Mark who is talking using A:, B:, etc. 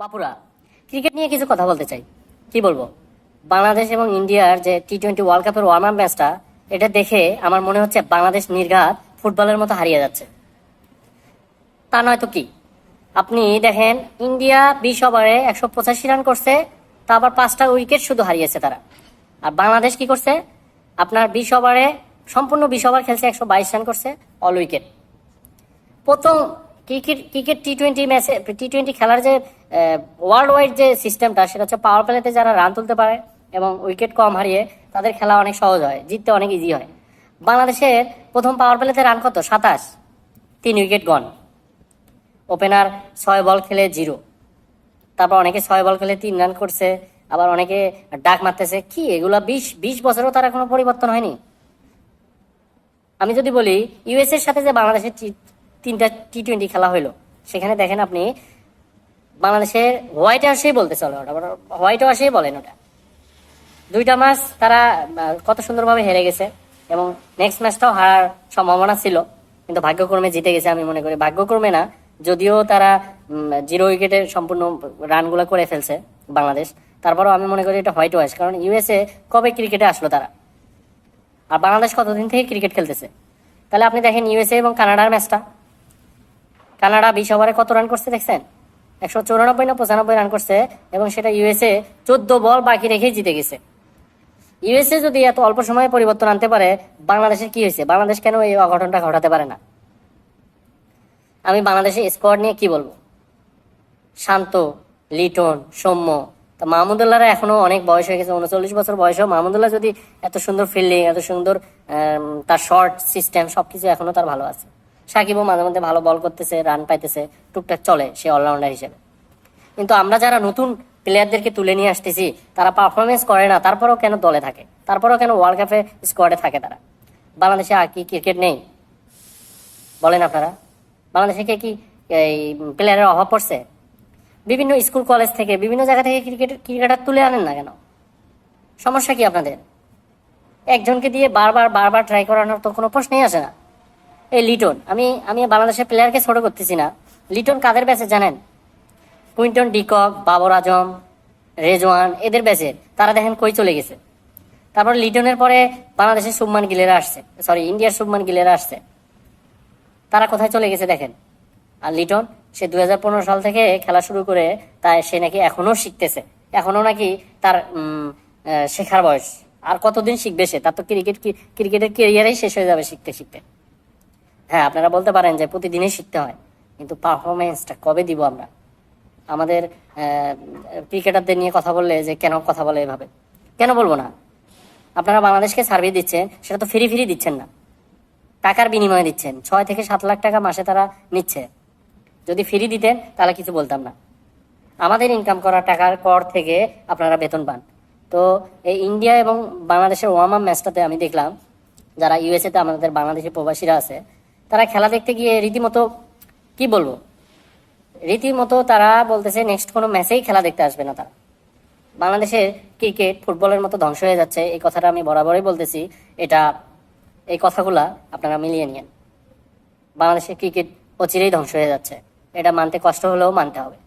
A: বাপুরা, cricket নিয়ে কিছু কথা বলতে চাই। কি বলব? বাংলাদেশ এবং ইন্ডিয়ার যে টি টোয়েন্টি ওয়ার্ল্ড কাপের ওয়ার্ম আপ ম্যাচটা এটা দেখে আমার মনে হচ্ছে বাংলাদেশ নির্ঘাত ফুটবলের মতো হারিয়ে যাচ্ছে। তা নয় তো কি? আপনি দেখেন, ইন্ডিয়া বিশ ওভারে একশো পঁচাশি রান করছে, তা আবার পাঁচটা উইকেট শুধু হারিয়েছে তারা। আর বাংলাদেশ কি করছে? আপনার বিশ ওভারে, সম্পূর্ণ বিশ ওভার খেলছে একশো বাইশ রান করছে অল উইকেট প্রথম ক্রিকেট ক্রিকেট টি টোয়েন্টি ম্যাচে টি টোয়েন্টি খেলার যে ওয়ার্ল্ড ওয়াইড যে সিস্টেমটা সেটা হচ্ছে পাওয়ার প্লেতে যারা রান তুলতে পারে এবং উইকেট কম হারিয়ে তাদের খেলা অনেক সহজ হয়, জিততে অনেক ইজি হয়। বাংলাদেশের প্রথম পাওয়ার প্লেতে রান কত? সাতাশ। তিন উইকেট গন ওপেনার ছয় বল খেলে জিরো তারপর অনেকে ছয় বল খেলে তিন রান করছে, আবার অনেকে ডাক মারতেছে। কি, এগুলো বিশ বিশ বছরও তারা কোনো পরিবর্তন হয়নি? আমি যদি বলি ইউএস এর সাথে যে বাংলাদেশের তিনটা টি টোয়েন্টি খেলা হইল। সেখানে দেখেন আপনি বাংলাদেশের হোয়াইট হাউসেই বলতে চলে ওটা হোয়াইট হাউসেই বলেন ওটা। দুইটা ম্যাচ তারা কত সুন্দরভাবে হেরে গেছে এবং নেক্সট ম্যাচটাও হারার সম্ভাবনা ছিল, কিন্তু ভাগ্যক্রমে জিতে গেছে আমি মনে করি। ভাগ্যক্রমে না, যদিও তারা জিরো উইকেটে সম্পূর্ণ রানগুলো করে ফেলছে বাংলাদেশ, তারপরেও আমি মনে করি এটা হোয়াইট ওয়াশ কারণ ইউএসএ কবে ক্রিকেটে আসলো তারা? আর বাংলাদেশ কতদিন থেকে ক্রিকেট খেলতেছে? তাহলে আপনি দেখেন ইউএসএ এবং কানাডার ম্যাচটা কানাডা বিশ ওভারে কত রান করছে দেখছেন? একশো চৌরানব্বই না পঁচানব্বই রান করছে এবং সেটা ইউএসএ চোদ্দ বল বাকি রেখেই জিতে গেছে। ইউএসএ যদি এত অল্প সময়ে পরিবর্তন আনতে পারে, বাংলাদেশের কি হয়েছে? বাংলাদেশ কেন এই অঘটনটা ঘটাতে পারে না? আমি বাংলাদেশের স্কোয়াড নিয়ে কি বলব? শান্ত, লিটন, সৌম্য। তা মাহমুদুল্লাহরা এখনও অনেক বয়স হয়ে গেছে, উনচল্লিশ বছর বয়সেও। মাহমুদুল্লাহ যদি এত সুন্দর ফিল্ডিং এত সুন্দর তার শর্ট সিস্টেম সবকিছু এখনও তার ভালো আছে। সাকিবও মাঝে মধ্যে ভালো বল করতেছে রান পাইতেছে, টুকটাক চলে সে অলরাউন্ডার হিসেবে। কিন্তু আমরা যারা নতুন প্লেয়ারদেরকে তুলে নিয়ে আসতেছি, তারা পারফরমেন্স করে না, তারপরেও কেন দলে থাকে? তারপরেও কেন ওয়ার্ল্ড কাপে স্কোয়াডে থাকে তারা? বাংলাদেশে আর কি ক্রিকেট নেই? বলেন আপনারা। বাংলাদেশে কি কি এই প্লেয়ারের অভাব পড়ছে? বিভিন্ন স্কুল কলেজ থেকে, বিভিন্ন জায়গা থেকে ক্রিকেট ক্রিকেটার তুলে আনেন না কেন? সমস্যা কি আপনাদের? একজনকে দিয়ে বারবার বারবার ট্রাই করানোর তো কোনো প্রশ্নই আসে না। এই লিটন, আমি আমি বাংলাদেশের প্লেয়ারকে ছোট করতেছি না। লিটন কাদের ব্যাচে জানেন? Quinton de Kock, Babar Azam, Rizwan, এদের ব্যাচে তারা দেখেন কই চলে গেছে। তারপর লিটনের পরে বাংলাদেশের শুভমান গিলেরা আসছে। সরি ইন্ডিয়ার শুভমান গিলেরা আসছে। তারা কোথায় চলে গেছে দেখেন? আর লিটন, সে দুই হাজার পনেরো সাল থেকে খেলা শুরু করে তাই সে নাকি এখনও শিখতেছে। এখনও নাকি তার শেখার বয়স। আর কতদিন শিখবে সে? তার তো ক্রিকেট ক্রিকেটের কেরিয়ারেই শেষ হয়ে যাবে শিখতে শিখতে। হ্যাঁ আপনারা বলতে পারেন যে প্রতিদিনই শিখতে হয়, কিন্তু পারফরমেন্সটা কবে দিব আমরা? আমাদের ক্রিকেটারদের নিয়ে কথা বললে যে কেন কথা বলে এভাবে? কেন বলব না? আপনারা বাংলাদেশকে সার্ভিস দিচ্ছেন, সেটা তো ফ্রি ফ্রি দিচ্ছেন না। টাকার বিনিময়ে দিচ্ছেন। ছয় থেকে সাত লাখ টাকা মাসে তারা নিচ্ছে। যদি ফ্রি দিতেন, তাহলে কিছু বলতাম না। আমাদের ইনকাম করা টাকার কর থেকে আপনারা বেতন পান। তো এই ইন্ডিয়া এবং বাংলাদেশের ওয়ার্ম আপ ম্যাচটাতে আমি দেখলাম, যারা ইউএসএতে আমাদের বাংলাদেশের প্রবাসীরা আছে তারা খেলা দেখতে গিয়ে রীতিমতো, কি বলব? রীতিমতো তারা বলতেছে, নেক্সট কোনো ম্যাচেই খেলা দেখতে আসবে না তারা। বাংলাদেশের ক্রিকেট, ফুটবলের মতো ধ্বংস হয়ে যাচ্ছে। এই কথাটা আমি বরাবরই বলতেছি। এটা, এই কথাগুলা আপনারা মিলিয়ে নিয়েন। বাংলাদেশের ক্রিকেট অচিরেই ধ্বংস হয়ে যাচ্ছে। এটা মানতে কষ্ট হলেও মানতে হবে।